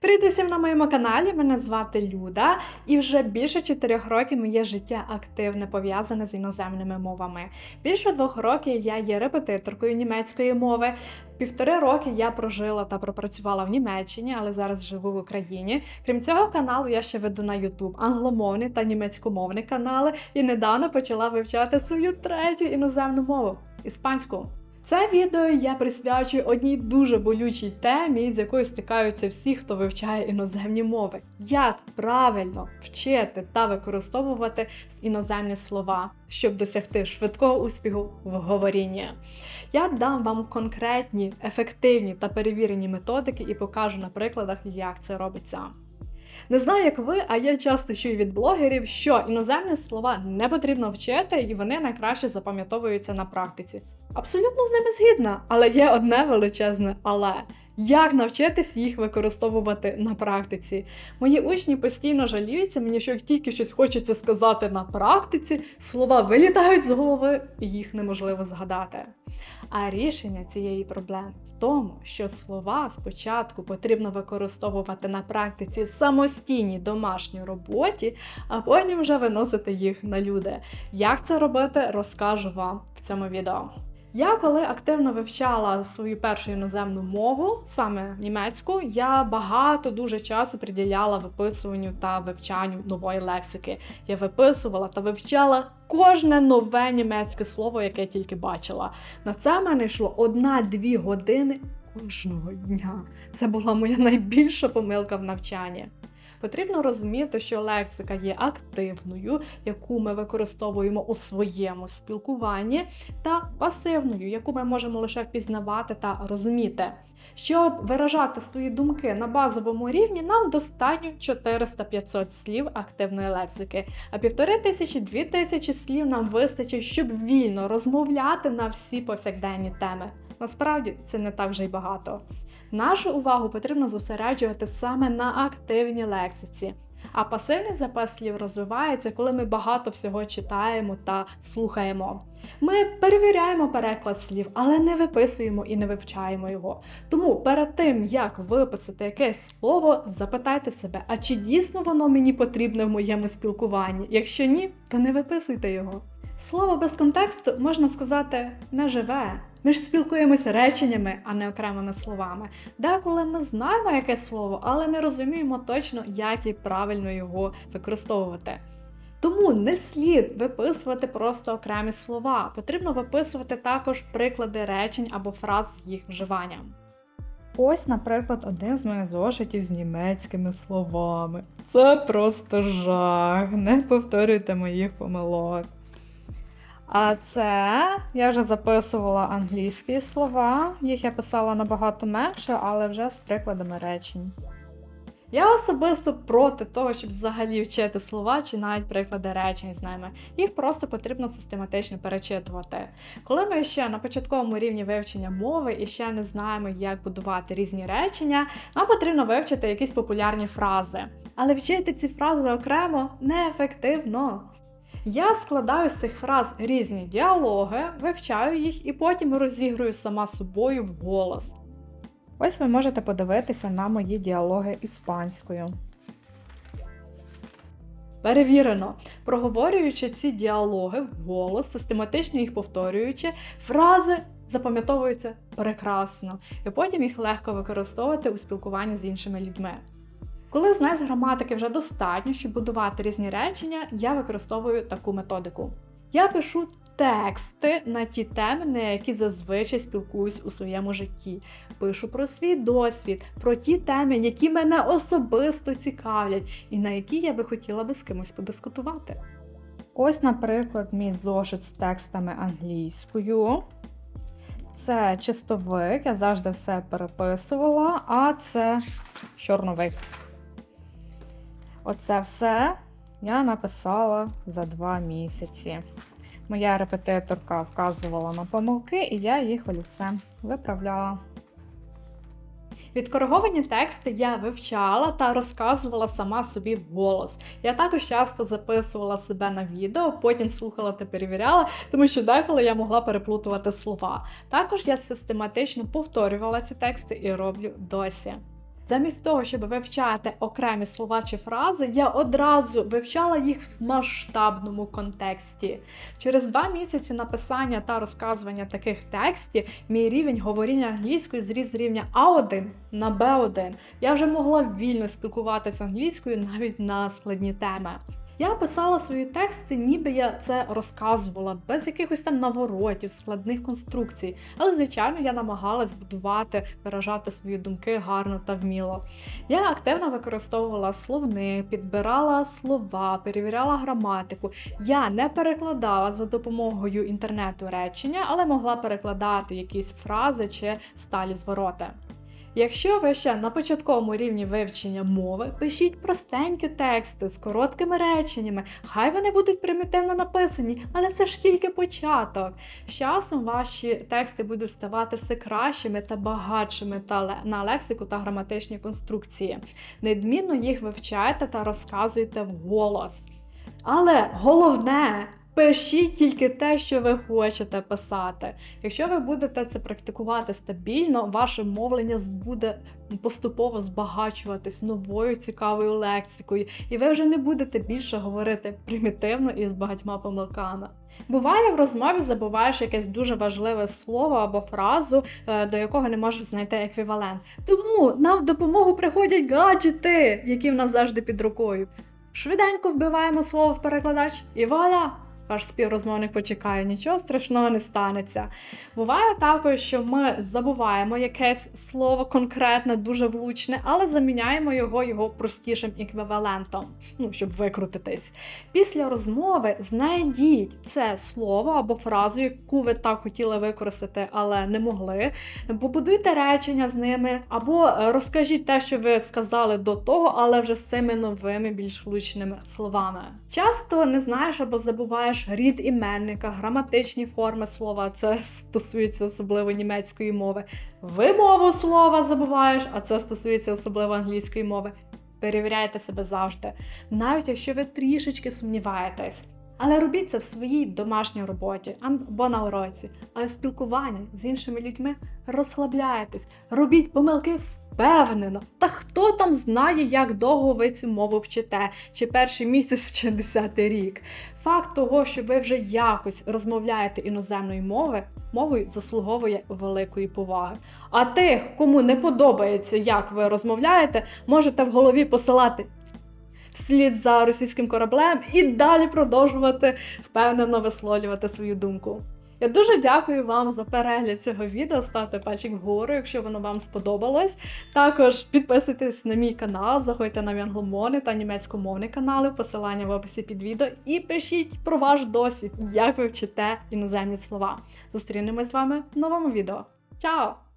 Привіт усім на моєму каналі. Мене звати Люда, і вже більше чотирьох років моє життя активне пов'язане з іноземними мовами. Більше двох років я є репетиторкою німецької мови. Півтори роки я прожила та пропрацювала в Німеччині, але зараз живу в Україні. Крім цього каналу, я ще веду на YouTube англомовні та німецькомовні канали, і недавно почала вивчати свою третю іноземну мову іспанську. Це відео я присвячую одній дуже болючій темі, з якою стикаються всі, хто вивчає іноземні мови. Як правильно вчити та використовувати іноземні слова, щоб досягти швидкого успіху в говорінні. Я дам вам конкретні, ефективні та перевірені методики і покажу на прикладах, як це робиться. Не знаю, як ви, а я часто чую від блогерів, що іноземні слова не потрібно вчити, і вони найкраще запам'ятовуються на практиці. Абсолютно з ними згідна, але є одне величезне але. Як навчитись їх використовувати на практиці? Мої учні постійно жаліються мені, що як тільки щось хочеться сказати на практиці, слова вилітають з голови і їх неможливо згадати. А рішення цієї проблеми в тому, що слова спочатку потрібно використовувати на практиці в самостійній домашній роботі, а потім вже виносити їх на люди. Як це робити, розкажу вам в цьому відео. Я коли активно вивчала свою першу іноземну мову, саме німецьку, я багато дуже часу приділяла виписуванню та вивчанню нової лексики. Я виписувала та вивчала кожне нове німецьке слово, яке я тільки бачила. На це в мене йшло одна-дві години кожного дня. Це була моя найбільша помилка в навчанні. Потрібно розуміти, що лексика є активною, яку ми використовуємо у своєму спілкуванні, та пасивною, яку ми можемо лише впізнавати та розуміти. Щоб виражати свої думки на базовому рівні, нам достатньо 400-500 слів активної лексики, а півтори тисячі-дві тисячі слів нам вистачить, щоб вільно розмовляти на всі повсякденні теми. Насправді це не так вже й багато. Нашу увагу потрібно зосереджувати саме на активній лексиці. А пасивний запас слів розвивається, коли ми багато всього читаємо та слухаємо. Ми перевіряємо переклад слів, але не виписуємо і не вивчаємо його. Тому перед тим, як виписати якесь слово, запитайте себе, а чи дійсно воно мені потрібне в моєму спілкуванні? Якщо ні, то не виписуйте його. Слово без контексту можна сказати не живе. Ми ж спілкуємося реченнями, а не окремими словами. Деколи ми знаємо яке слово, але не розуміємо точно, як і правильно його використовувати. Тому не слід виписувати просто окремі слова. Потрібно виписувати також приклади речень або фраз з їх вживанням. Ось, наприклад, один з моїх зошитів з німецькими словами. Це просто жах. Не повторюйте моїх помилок. А це я вже записувала англійські слова, їх я писала набагато менше, але вже з прикладами речень. Я особисто проти того, щоб взагалі вчити слова чи навіть приклади речень з ними. Їх просто потрібно систематично перечитувати. Коли ми ще на початковому рівні вивчення мови і ще не знаємо, як будувати різні речення, нам потрібно вивчити якісь популярні фрази. Але вчити ці фрази окремо неефективно. Я складаю з цих фраз різні діалоги, вивчаю їх і потім розігрую сама собою в голос. Ось ви можете подивитися на мої діалоги іспанською. Перевірено, проговорюючи ці діалоги в голос, систематично їх повторюючи, фрази запам'ятовуються прекрасно, і потім їх легко використовувати у спілкуванні з іншими людьми. Коли знань з граматики вже достатньо, щоб будувати різні речення, я використовую таку методику. Я пишу тексти на ті теми, на які зазвичай спілкуюсь у своєму житті. Пишу про свій досвід, про ті теми, які мене особисто цікавлять, і на які я би хотіла би з кимось подискутувати. Ось, наприклад, мій зошит з текстами англійською. Це чистовик, я завжди все переписувала, а це чорновик. Оце все я написала за два місяці. Моя репетиторка вказувала на помилки, і я їх олівцем виправляла. Відкориговані тексти я вивчала та розказувала сама собі вголос. Я також часто записувала себе на відео, потім слухала та перевіряла, тому що деколи я могла переплутувати слова. Також я систематично повторювала ці тексти і роблю досі. Замість того, щоб вивчати окремі слова чи фрази, я одразу вивчала їх в масштабному контексті. Через два місяці написання та розказування таких текстів мій рівень говоріння англійською зріс з рівня А1 на Б1. Я вже могла вільно спілкуватися англійською навіть на складні теми. Я писала свої тексти, ніби я це розказувала, без якихось там наворотів, складних конструкцій. Але, звичайно, я намагалась будувати, виражати свої думки гарно та вміло. Я активно використовувала словник, підбирала слова, перевіряла граматику. Я не перекладала за допомогою інтернету речення, але могла перекладати якісь фрази чи сталі звороти. Якщо ви ще на початковому рівні вивчення мови, пишіть простенькі тексти з короткими реченнями. Хай вони будуть примітивно написані, але це ж тільки початок. З часом ваші тексти будуть ставати все кращими та багатшими на лексику та граматичні конструкції. Недмінно їх вивчайте та розказуйте вголос. Але головне. Пишіть тільки те, що ви хочете писати. Якщо ви будете це практикувати стабільно, ваше мовлення буде поступово збагачуватись новою цікавою лексикою, і ви вже не будете більше говорити примітивно і з багатьма помилками. Буває, в розмові забуваєш якесь дуже важливе слово або фразу, е, до якого не можеш знайти еквівалент. Тому нам в допомогу приходять гаджети, які в нас завжди під рукою. Швиденько вбиваємо слово в перекладач і вуаля! Ваш співрозмовник почекає, нічого страшного не станеться. Буває також, що ми забуваємо якесь слово конкретне, дуже влучне, але заміняємо його його простішим еквівалентом, ну, щоб викрутитись. Після розмови знайдіть це слово або фразу, яку ви так хотіли використати, але не могли. Побудуйте речення з ними, або е, розкажіть те, що ви сказали до того, але вже з цими новими, більш влучними словами. Часто не знаєш або забуваєш рід іменника, граматичні форми слова. Це стосується особливо німецької мови. Вимову слова забуваєш, а це стосується особливо англійської мови. Перевіряйте себе завжди, навіть якщо ви трішечки сумніваєтесь. Але робіть це в своїй домашній роботі або на уроці. Але спілкування з іншими людьми розслабляєтесь, робіть помилки впевнено. Та хто там знає, як довго ви цю мову вчите, чи перший місяць, чи десятий рік. Факт того, що ви вже якось розмовляєте іноземною мовою, мовою заслуговує великої поваги. А тих, кому не подобається, як ви розмовляєте, можете в голові посилати вслід за російським кораблем і далі продовжувати впевнено висловлювати свою думку. Я дуже дякую вам за перегляд цього відео. Ставте пальчик вгору, якщо воно вам сподобалось. Також підписуйтесь на мій канал, заходьте на англомовний та німецькомовний канали, посилання в описі під відео, і пишіть про ваш досвід, як ви вчите іноземні слова. Зустрінемось з вами в новому відео. Чао!